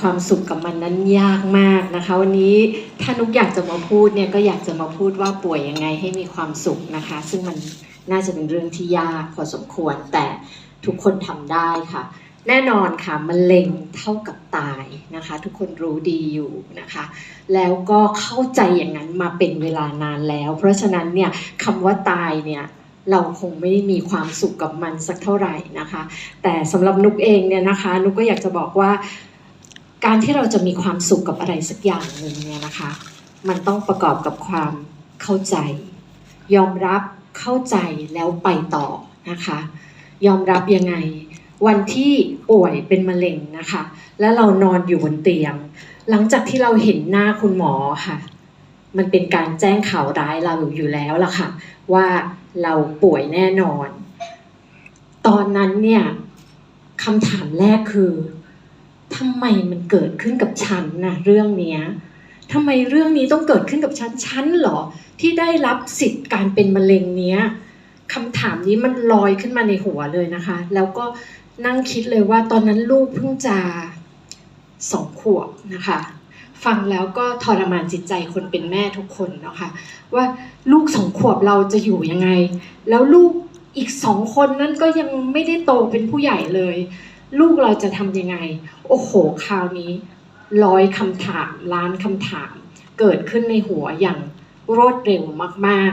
ความสุขกับมันนั้นยากมากนะคะ วันนี้ถ้านุกอยากจะมาพูดเนี่ยก็อยากจะมาพูดว่าป่วยยังไงให้มีความสุขนะคะ ซึ่งมันน่าจะเป็นเรื่องที่ยากพอสมควรแต่ทุกคนทำได้ค่ะ แน่นอนค่ะมะเร็งเท่ากับตายนะคะ ทุกคนรู้ดีอยู่นะคะ แล้วก็เข้าใจอย่างนั้นมาเป็นเวลานานแล้ว เพราะฉะนั้นเนี่ยคำว่าตายเนี่ยเราคงไม่ได้มีความสุขกับมันสักเท่าไหร่นะคะ แต่สำหรับนุกเองเนี่ยนะคะ นุกก็อยากจะบอกว่า การที่เราจะมีความสุขกับอะไรสักอย่างหนึ่งเนี่ยนะคะ มันต้องประกอบกับความเข้าใจ ยอมรับเข้าใจแล้วไปต่อนะคะ ยอมรับยังไง วันที่ป่วยเป็นมะเร็งนะคะ แล้วเรานอนอยู่บนเตียง หลังจากที่เราเห็นหน้าคุณหมอค่ะ มันเป็นการแจ้งข่าวร้ายเราอยู่แล้วล่ะค่ะ ว่าเราป่วยแน่นอน ตอนนั้นเนี่ยคำถามแรกคือ ทำไมมันเกิดขึ้นกับฉันนะเรื่องเนี้ยทำไมเรื่องนี้ต้องเกิดขึ้นกับฉันฉันเหรอ ที่ได้รับสิทธิ์การเป็นมะเร็งเนี้ยคำถามนี้มันลอยขึ้นมาในหัวเลยนะคะ แล้วก็นั่งคิดเลยว่าตอนนั้นลูกเพิ่งจะสองขวบนะคะ ฟังแล้วก็ทรมานจิตใจคนเป็นแม่ทุกคนเนาะค่ะว่าลูกสองขวบเราจะอยู่ยังไง แล้วลูกอีกสองคนนั้นก็ยังไม่ได้โตเป็นผู้ใหญ่เลย ลูกเราจะทำยังไง โอ้โห คราวนี้ร้อยคำถามล้านคำถาม เกิดขึ้นในหัวอย่างรวดเร็วมากๆ